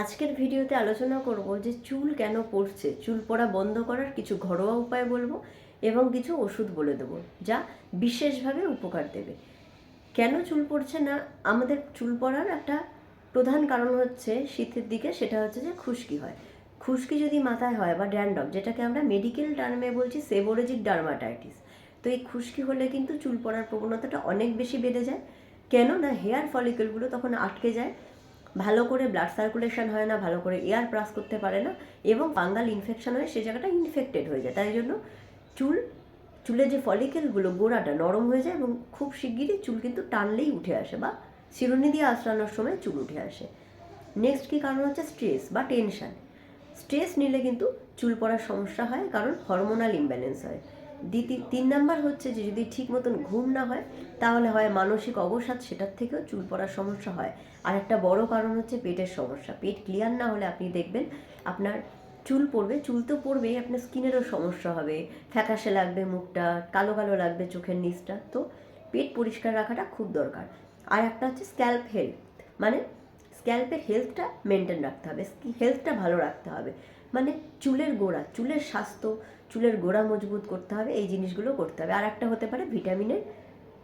আজকের ভিডিওতে আলোচনা করব যে চুল কেন পড়ছে। চুল পড়া বন্ধ করার কিছু ঘরোয়া উপায় বলব এবং কিছু ওষুধ বলে দেবো, যা বিশেষভাবে উপকার দেবে। কেন চুল পড়ছে না? আমাদের চুল পড়ার একটা প্রধান কারণ হচ্ছে শীতের দিকে, সেটা হচ্ছে যে খুশকি হয়। খুশকি যদি মাথায় হয় বা ড্যান্ড্রফ, যেটাকে আমরা মেডিকেল টার্মে বলছি সেবোরেজিক ডার্মাটাইটিস, তো এই খুশকি হলে কিন্তু চুল পড়ার প্রবণতাটা অনেক বেশি বেড়ে যায়। কেন না হেয়ার ফলিকলগুলো তখন আটকে যায় ভালো করে ব্লাড সার্কুলেশন হয় না, ভালো করে এয়ার পাস করতে পারে না এবং ফাঙ্গাল ইনফেকশন হয়ে সে জায়গাটা ইনফেক্টেড হয়ে যায়। তাই জন্য চুল চুলের যে ফলিকেলগুলো গোড়াটা নরম হয়ে যায় এবং খুব শিগগিরই চুল কিন্তু টানলেই উঠে আসে বা শিরুনি দিয়ে আঁচড়ানোর সময় চুল উঠে আসে। নেক্সট কী কারণ হচ্ছে? স্ট্রেস বা টেনশন স্ট্রেস নিলে কিন্তু চুল পড়ার সমস্যা হয় কারণ হরমোনাল ইমব্যালেন্স হয়। দ্বিতীয় তিন নাম্বার হচ্ছে যে যদি ঠিক মতন ঘুম না হয়, তাহলে হয় মানসিক অবসাদ, সেটার থেকেও চুল পড়ার সমস্যা হয়। আর একটা বড় কারণ হচ্ছে পেটের সমস্যা। পেট ক্লিয়ার না হলে আপনি দেখবেন আপনার চুল পড়বে, চুল তো পড়বেই, আপনার স্কিনেরও সমস্যা হবে। ফ্যাকাশে লাগবে মুখটা, কালো কালো লাগবে চোখের নিচটা। তো পেট পরিষ্কার রাখাটা খুব দরকার। আর একটা হচ্ছে স্ক্যাল্প হেলথ মানে স্ক্যাল্পের হেলথটা মেনটেন রাখতে হবে। হেলথটা ভালো রাখতে হবে। মানে চুলের গোড়া, চুলের স্বাস্থ্য, চুলের গোড়া মজবুত করতে হবে, এই জিনিসগুলো করতে হবে। আর একটা হতে পারে ভিটামিনের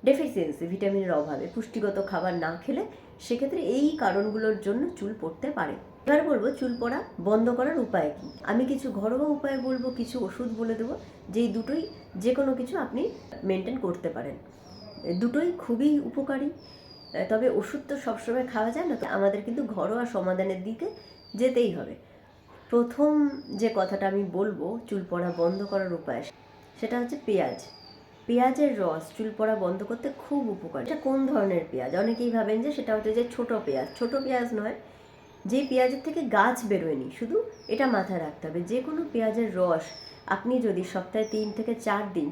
ডেফিসিয়েন্সি ভিটামিনের অভাবে। পুষ্টিগত খাবার না খেলে সেক্ষেত্রে এই কারণগুলোর জন্য চুল পড়তে পারে। এবার বলব চুল পড়া বন্ধ করার উপায় কি? আমি কিছু ঘরোয়া উপায় বলব, কিছু ওষুধ বলে দেবো, যেই দুটোই যে কোনো কিছু আপনি মেনটেন করতে পারেন। দুটোই খুবই উপকারী। তবে ওষুধ তো সবসময় খাওয়া যায় না, তো আমাদের কিন্তু ঘরোয়া সমাধানের দিকে যেতেই হবে। প্রথম যে কথাটা আমি বলব, চুল পড়া বন্ধ করার উপায় সেটা হচ্ছে পেঁয়াজ। পেঁয়াজের রস চুল পড়া বন্ধ করতে খুব উপকার। এটা কোন ধরনের পেঁয়াজ? অনেকেই ভাবেন যে সেটা হচ্ছে যে ছোট পেঁয়াজ। ছোট পেঁয়াজ নয়, যে পেঁয়াজের থেকে গাছ বেরোয়নি শুধু এটা মাথায় রাখতে হবে, যে কোনো পেঁয়াজের রস আপনি যদি সপ্তাহে তিন থেকে চার দিন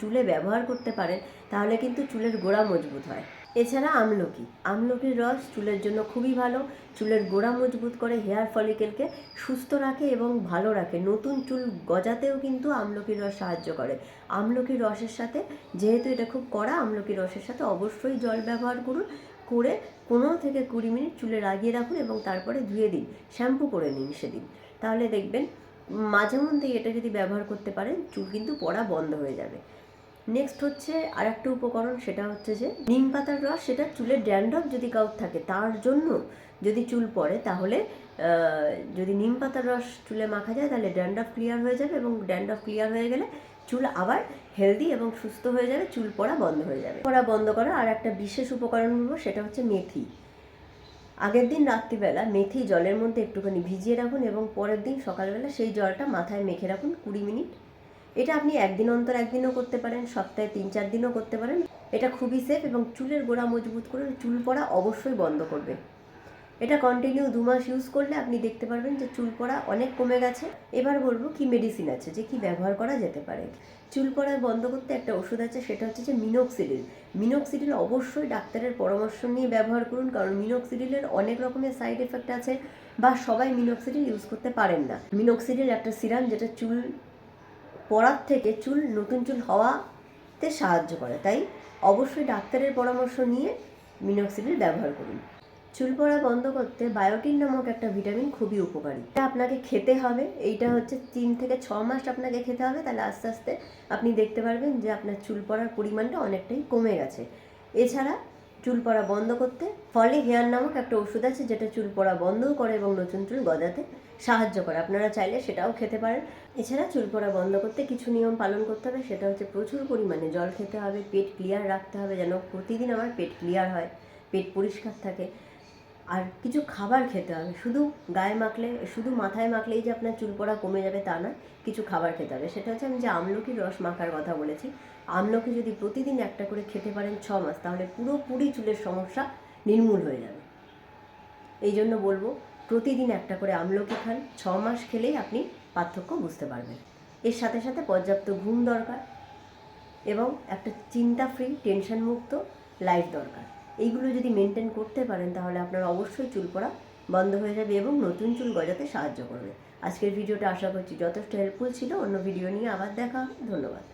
চুলে ব্যবহার করতে পারেন, তাহলে কিন্তু চুলের গোড়া মজবুত হয়। এছাড়া আমলকি। আমলকির রস চুলের জন্য খুবই ভালো। চুলের গোড়া মজবুত করে হেয়ার ফলিকেলকে সুস্থ রাখে এবং ভালো রাখে। নতুন চুল গজাতেও কিন্তু আমলকির রস সাহায্য করে। আমলকির রসের সাথে, যেহেতু এটা খুব কড়া, আমলকির রসের সাথে অবশ্যই জল ব্যবহার করুন। করে পনেরো থেকে কুড়ি মিনিট চুলে লাগিয়ে রাখুন এবং তারপরে ধুয়ে দিন। শ্যাম্পু করে নিন সেদিন। তাহলে দেখবেন, মাঝে মধ্যেই এটা যদি ব্যবহার করতে পারেন, চুল কিন্তু পড়া বন্ধ হয়ে যাবে। নেক্সট হচ্ছে আর একটা উপকরণ, সেটা হচ্ছে যে নিম পাতার রস, সেটা চুলের ড্যান্ড্রফ যদি কাউর থাকে, তার জন্য যদি চুল পড়ে, তাহলে যদি নিম পাতার রস চুলে মাখা যায়, তাহলে ড্যান্ড্রফ ক্লিয়ার হয়ে যাবে এবং ড্যান্ড্রফ ক্লিয়ার হয়ে গেলে চুল আবার হেলদি এবং সুস্থ হয়ে যাবে, চুল পড়া বন্ধ হয়ে যাবে। পড়া বন্ধ করা আর একটা বিশেষ উপকরণ বলব, সেটা হচ্ছে মেথি। আগের দিন রাত্রিবেলা মেথি জলের মধ্যে একটুখানি ভিজিয়ে রাখুন এবং পরের দিন সকালবেলা সেই জলটা মাথায় মেখে রাখুন কুড়ি মিনিট। এটা আপনি একদিন অন্তর একদিনও করতে পারেন, সপ্তাহে তিন চার দিনও করতে পারেন। এটা খুবই সেফ এবং চুলের গোড়া মজবুত করে চুল পড়া অবশ্যই বন্ধ করবে। এটা কন্টিনিউ দু মাস ইউজ করলে আপনি দেখতে পারবেন যে চুল পড়া অনেক কমে গেছে। এবার বলব কি মেডিসিন আছে যে কি ব্যবহার করা যেতে পারে। চুল পড়া বন্ধ করতে একটা ওষুধ আছে, সেটা হচ্ছে যে মিনোক্সিডিল মিনোক্সিডিল অবশ্যই ডাক্তারের পরামর্শ নিয়ে ব্যবহার করুন, কারণ মিনোক্সিডিলের অনেক রকমের সাইড এফেক্ট আছে বা সবাই মিনোক্সিডিল ইউজ করতে পারেন না। মিনোক্সিডিল একটা সিরাম যেটা চুল পড়ার থেকে চুল, নতুন চুল হওয়াতে সাহায্য করে। তাই অবশ্যই ডাক্তারের পরামর্শ নিয়ে মিনোক্সিডিল ব্যবহার করুন। চুল পড়া বন্ধ করতে বায়োটিন নামক একটা ভিটামিন খুবই উপকারী। এটা আপনাকে খেতে হবে। এইটা হচ্ছে তিন থেকে ছ মাস আপনাকে খেতে হবে। তাহলে আস্তে আস্তে আপনি দেখতে পারবেন যে আপনার চুল পড়ার পরিমাণটা অনেকটাই কমে গেছে। এছাড়া চুল পড়া বন্ধ করতে। ফলি হেয়ার নামক একটা ওষুধ আছে যেটা চুল পড়া বন্ধও করে এবং নতুন চুল গজাতে সাহায্য করে। আপনারা চাইলে সেটাও খেতে পারেন। এছাড়া চুল পড়া বন্ধ করতে কিছু নিয়ম পালন করতে হবে। সেটা হচ্ছে প্রচুর পরিমাণে জল খেতে হবে, পেট ক্লিয়ার রাখতে হবে যেন প্রতিদিন আমার পেট ক্লিয়ার হয়, পেট পরিষ্কার থাকে। আর কিছু খাবার খেতে হবে। শুধু গায়ে মাখলে, শুধু মাথায় মাখলেই যে আপনার চুল পড়া কমে যাবে তা নয়, কিছু খাবার খেতে হবে। সেটা হচ্ছে আমি যে আমলকির রস মাখার কথা বলেছি, আমলকি যদি প্রতিদিন একটা করে খেতে পারেন ছ মাস, তাহলে পুরোপুরি চুলের সমস্যা নির্মূল হয়ে যাবে। এই জন্য বলব, প্রতিদিন একটা করে আমলকি খান, ছ মাস খেলেই আপনি পার্থক্য বুঝতে পারবেন। এর সাথে সাথে পর্যাপ্ত ঘুম দরকার এবং একটা চিন্তা ফ্রি টেনশন মুক্ত লাইফ দরকার। এইগুলো যদি মেনটেন করতে পারেন, তাহলে আপনার অবশ্যই চুল পড়া বন্ধ হয়ে যাবে এবং নতুন চুল গজাতে সাহায্য করবে। আজকের ভিডিওটা আশা করছি যথেষ্ট হেল্পফুল ছিল। অন্য ভিডিও নিয়ে আবার দেখা হবে। ধন্যবাদ।